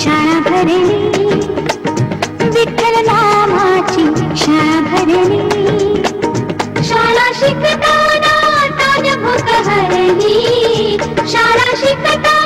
शाळा भरली विठ्ठल नामाची शाळा भरली शाळा शिकताना ताजभूत शाळा शिकता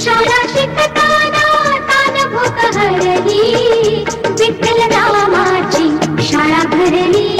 अक्षरा हरली विठ्ठल नामाची शाळा भरली.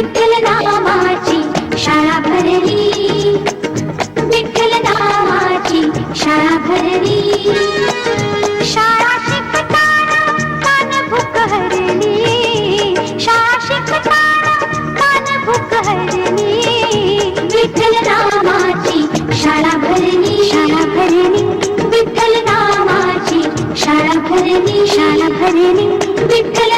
विठ्ठल नामाची शाळा भरली. विठ्ठल नामाची शाळा भरली. शाळा शिकताना कान भूक शाळा शिकताना कान भूक विठ्ठल नामाची शाळा भरली. शाळा भरली. विठ्ठल नामाची शाळा भरली. शाळा भरली. विठ्ठल